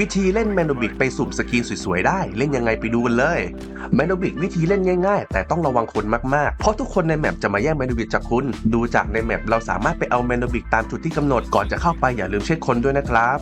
วิธีเล่นแมนโนบิกไปสุ่มสกินสวยๆ ได้ เล่นยังไงไปดูกันเลยแมนโนบิกวิธีเล่นง่ายๆ แต่ต้องระวังคนมากๆ เพราะทุกคนในแมปจะมาแย่งแมนโนบิกจากคุณ ดูจากในแมปเราสามารถไปเอาแมนโนบิกตามจุดที่กำหนดก่อนจะเข้าไปอย่าลืมเช็คคนด้วยนะครับ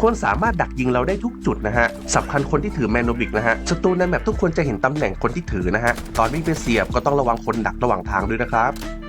ควรสามารถดักยิงเราได้ทุกจุดนะฮะสำคัญคนที่ถือแมนโนบิกนะฮะศัตรูในแมปทุกคนจะเห็นตำแหน่งคนที่ถือนะฮะตอนวิ่งไปเสียบก็ต้องระวังคนดักระหว่างทางด้วยนะครับ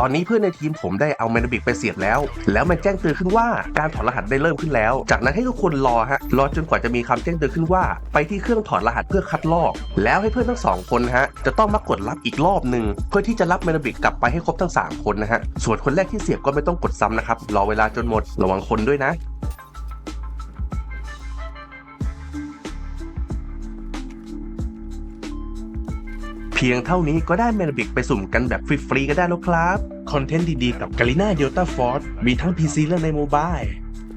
ตอนนี้เพื่อนในทีมผมได้เอาแมนบิกไปเสียบแล้ว แล้วมันแจ้งเตือนขึ้นว่าการถอดรหัสได้เริ่มขึ้นแล้ว จากนั้นให้ทุกคนรอฮะรอจนกว่าจะมีคำแจ้งเตือนขึ้นว่า ไปที่เครื่องถอดรหัสเพื่อคัดลอก แล้วให้เพื่อนทั้งสองคนฮะจะต้องมากดรับอีกรอบหนึ่งเพื่อที่จะรับแมนบิกกลับไปให้ครบทั้งสามคนนะฮะส่วนคนแรกที่เสียบก็ไม่ต้องกดซ้ำนะครับรอเวลาจนหมดระวังคนด้วยนะ พียงเท่านี้ก็ได้แมลบิกไปสุ่มกันแบบฟรีๆก็ได้แล้วครับ คอนเทนต์ดีๆกับกาลิน่าเดลต้าฟอร์มีทั้ง PC และในโมบาย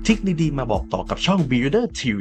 ทริคดีๆมาบอกต่อกับช่อง Builder TV